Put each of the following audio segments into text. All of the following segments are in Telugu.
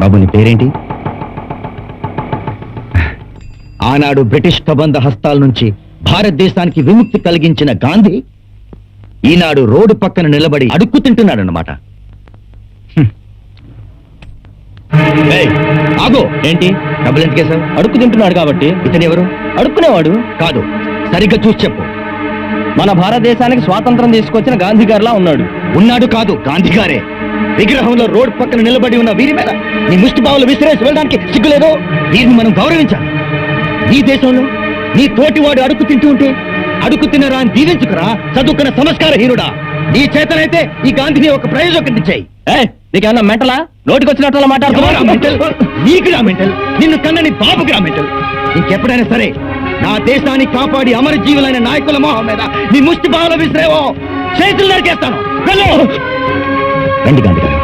బాబు నీ పేరేంటి? ఆనాడు బ్రిటిష్ కబంధ హస్తాల నుంచి భారతదేశానికి విముక్తి కలిగించిన గాంధీ ఈనాడు రోడ్డు పక్కన నిలబడి అడుక్కు తింటున్నాడన్నమాట. ఆగు. ఏంటి? డబ్బులు ఎంత కేసావు అడుక్కు తింటున్నాడు కాబట్టి ఇతను ఎవరు? అడుక్కునేవాడు కాదు. సరిగ్గా చూసి చెప్పు. మన భారతదేశానికి స్వాతంత్రం తీసుకొచ్చిన గాంధీ గారిలా ఉన్నాడు. ఉన్నాడు కాదు గాంధీ గారే. విగ్రహంలో రోడ్ పక్కన నిలబడి ఉన్న వీరి మీద నీ ముష్టి బావులు విసిరేసి వెళ్ళడానికి సిగ్గులేదు? వీరిని మనం గౌరవించాలి. నీ దేశంలో నీ తోటివాడు అడుగు తింటూ ఉంటే అడుగు తినరా అని దీవించుకురా చదువుకున్న సంస్కారహీనుడా నీ చేతనైతే ఈ గాంధీని ఒక ప్రయోజకుడిని చేయి. నీకేమన్నా మెంటలా? నోటికి వచ్చినట్టు మాట్లాడుతున్నా నీకు రా మెంటల్? నిన్ను కన్నని బాబుకి రా మెంటల్? ఇంకెప్పుడైనా సరే నా దేశాన్ని కాపాడి అమర జీవులైన నాయకుల మోహం మీద నీ ముష్టి బావులు విసిరేవో చేతులు నరికేస్తాను. రండి గాంధీ గారు.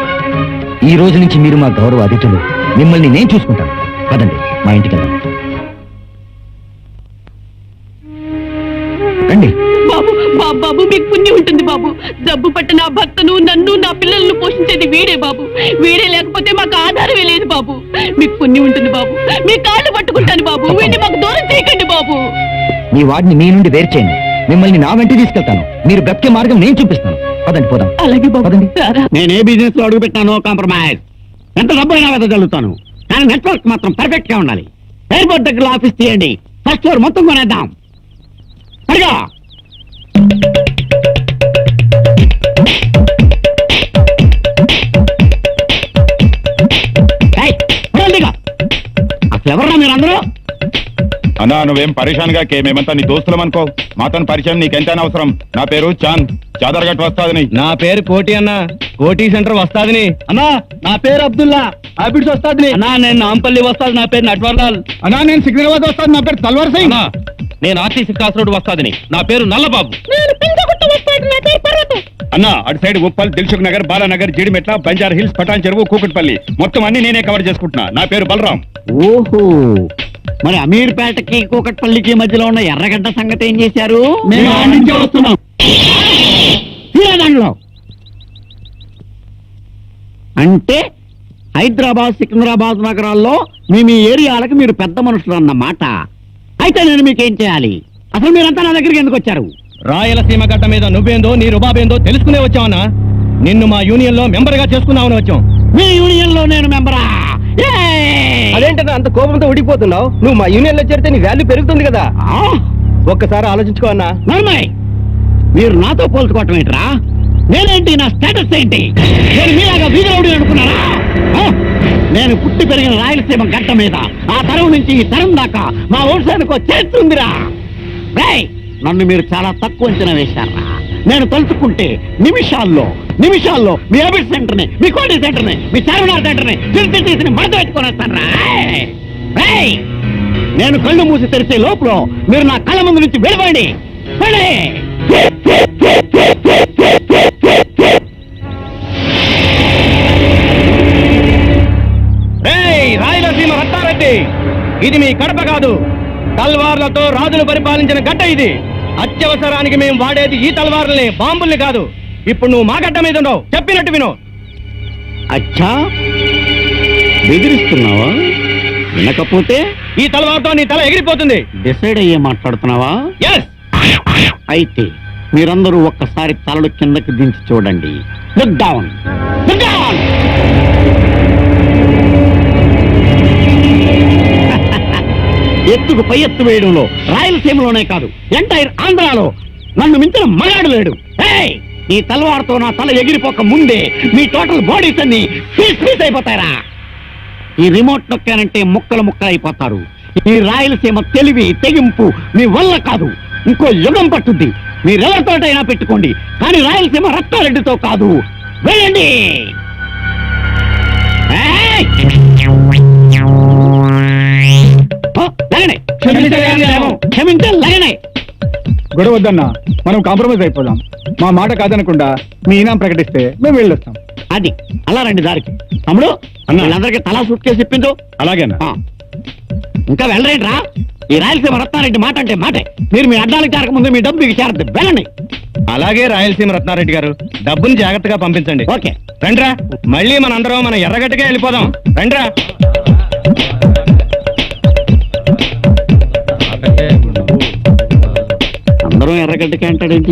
ఈ రోజు నుంచి మీరు మా గౌరవ అతిథులు. మిమ్మల్ని నేను చూసుకుంటాను. పదండి మా ఇంటికి వెళ్దాం. రండి. బాబు బాబు బాబు మీకు పుణ్యం ఉంటుంది బాబు. జబ్బు పట్ట నా భర్తను నన్ను నా పిల్లలను పోషించేది వీడే బాబు. వీడే లేకపోతే మాకు ఆధారమే లేదు బాబు. మీకు పుణ్యం ఉంటుంది బాబు. మీ కాళ్ళు పట్టుకుంటాను బాబు. వీడిని మాకు దూరం చేయకండి బాబు. మీ వాడిని మీ నుండి వేరు చేయండి. మిమ్మల్ని నా వెంట తీసుకెళ్తాను. మీరు బ్రతికే మార్గం నేను చూపిస్తాను. పదండి పోదాం. అలాగే బాబు. పదండి. నేను ఏ బిజినెస్లో అడుగు పెట్టానో కాంప్రమైజ్. ఎంత డబ్బు అయినా వెదజల్లుతాను కానీ నెట్వర్క్ మాత్రం పర్ఫెక్ట్గా ఉండాలి. ఎయిర్పోర్ట్ దగ్గర ఆఫీస్ తీయండి. ఫస్ట్ ఫ్లోర్ మొత్తం కొనేద్దాం. అడిగా అసలు ఎవరన్నా మీరు అందరూ అన్నా నువ్వేం పరేషాన్గా కే మేమంతా నీ దోస్తులం అనుకో. మాతో పరిచయం నీకెంతైనా అవసరం. నా పేరు చాంద్. చాదర్గట్ వస్తాదని. నా పేరు కోటి అన్న. కోటి సెంటర్ వస్తాదని. అన్నా నా పేరు అబ్దుల్లా. హ్యాబిట్స్ వస్తాది అన్నా నేను నాంపల్లి వస్తాది. నా పేరు నట్వర్లాల్. అన్నా నేను సికింద్రాబాద్ వస్తాను నా పేరు తల్వార్ సింగ్. నేను ఆర్టీసీ క్రాస్ రోడ్ వస్తాదని. నా పేరు నల్లబాబు. అన్నా అటు side Uppal Dilsukhnagar Balanagar Jeedimetla Banjara hills Patan చెరువు కూకట్పల్లి. మొత్తం అన్ని నేనే కవర్ చేసుకుంటున్నా. నా పేరు బలరాం. ఓహో. మరి అమీర్పేటకి కూకట్పల్లికి మధ్యలో ఉన్న ఎర్రగడ్డ సంగతి ఏం చేశారు? మేము నుంచే వస్తున్నాం. అంటే హైదరాబాద్ సికింద్రాబాద్ నగరాల్లో మీ మీ ఏరియాలకు మీరు పెద్ద మనుషులు అన్నమాట. అయితే నేను మీకేం చేయాలి? అసలు మీరంతా నా దగ్గరికి ఎందుకు వచ్చారు? రాయలసీమ గడ్డ మీద నువ్వేందో నీ రుబాబేందో తెలుసుకునే వచ్చావనా? నిన్ను మా యూనియన్లో మెంబర్గా చేసుకుందామని వచ్చాం. మీ యూనియన్లో నేను మెంబరా? అదేంటన్నా అంత కోపంతో ఉడిపోతున్నావు నువ్వు మా యూనియన్లో చేరితే నీ వాల్యూ పెరుగుతుంది కదా. ఒక్కసారి ఆలోచించుకో అన్నా. మీరు నాతో పోల్చుకోవటం ఏంట్రా? నేనేంటి నా స్టేటస్ ఏంటి? నేను మీలాగా వీధులవుడి అనుకున్నారా? నేను పుట్టి పెరిగిన రాయలసీమ గడ్డ మీద ఆ తరం నుంచి ఈ తరం దాకా మా వంశానికి చేస్తుందిరా రేయ్! నన్ను మీరు చాలా తక్కువ అంచనా వేశారా? నేను తలుచుకుంటే నిమిషాల్లో నిమిషాల్లో మీ అబిట్ సెంటర్ని మీ కోడి సెంటర్ని మీ చార్మినార్ సెంటర్ తిరిగి తీసి మడత పెట్టుకునేస్తాను రేయ్ నేను కళ్ళు మూసి తెరిచే లోపల మీరు నా కళ్ళ ముందు నుంచి వెళ్ళిపోండి రాయలసీమ రత్తారెడ్డి ఇది మీ కడప కాదు. తల్వార్లతో రాజులు పరిపాలించిన గడ్డ ఇది. అత్యవసరానికి మేము వాడేది ఈ తల్వార్లని బాంబుల్ని కాదు. ఇప్పుడు నువ్వు మా గడ్డ మీద ఉండవు. చెప్పినట్టు విను. అచ్చా? బెదిరిస్తున్నావా? వినకపోతే? ఈ తలవారుతో నీ తల ఎగిరిపోతుంది. డిసైడ్ అయ్యే మాట్లాడుతున్నావా? ఎస్ అయితే మీరందరూ ఒక్కసారి తలలు కిందకి దించి చూడండి. డౌన్ డౌన్ ఎత్తుకు పై ఎత్తు వేయడంలో రాయలసీమలోనే కాదు ఎంటైర్ ఆంధ్రాలో నన్ను మించిన మగాడు లేడు. ఈ తలవారుతో నా తల ఎగిరిపోక ముందే మీ టోటల్ బాడీస్ అన్ని పీస్ పీస్ అయిపోతారా ఈ రిమోట్ నొక్కానంటే ముక్కలు ముక్కలు అయిపోతారు. ఈ రాయలసీమ తెలివి తెగింపు మీ వల్ల కాదు. ఇంకో యుగం పట్టుద్ది. మీరెవరితోటైనా పెట్టుకోండి. కానీ రాయలసీమ రత్నారెడ్డితో కాదు. వెళ్ళండి. గొడవ వద్దన్నా మనం కాంప్రమైజ్ అయిపోదాం. మా మాట కాదనకుండా మీ ఇనాం ప్రకటిస్తే మేము వెళ్ళొస్తాం. అది. అలా రండి దారికి. తమ్ముడు. వీళ్ళందరికీ తలా సూట్ కేసు అలాగేనా ఆ. ఇంకా వెళ్ళరేంట్రా? ఈ రాయలసీమ రత్నారెడ్డి మాట అంటే మాటే. మీరు మీ అడ్డాలకు చేరక ముందు మీ డబ్బు మీకు చేరద్దు వెళ్ళండి. అలాగే రాయలసీమ రత్నారెడ్డి గారు డబ్బుని జాగ్రత్తగా పంపించండి. ఓకే. రండ్రా మళ్ళీ మనందరం మన ఎర్రగట్టుగా వెళ్ళిపోదాం. రండ్రా. అందరూ ఎర్రగడ్డకే అంటాడేంటి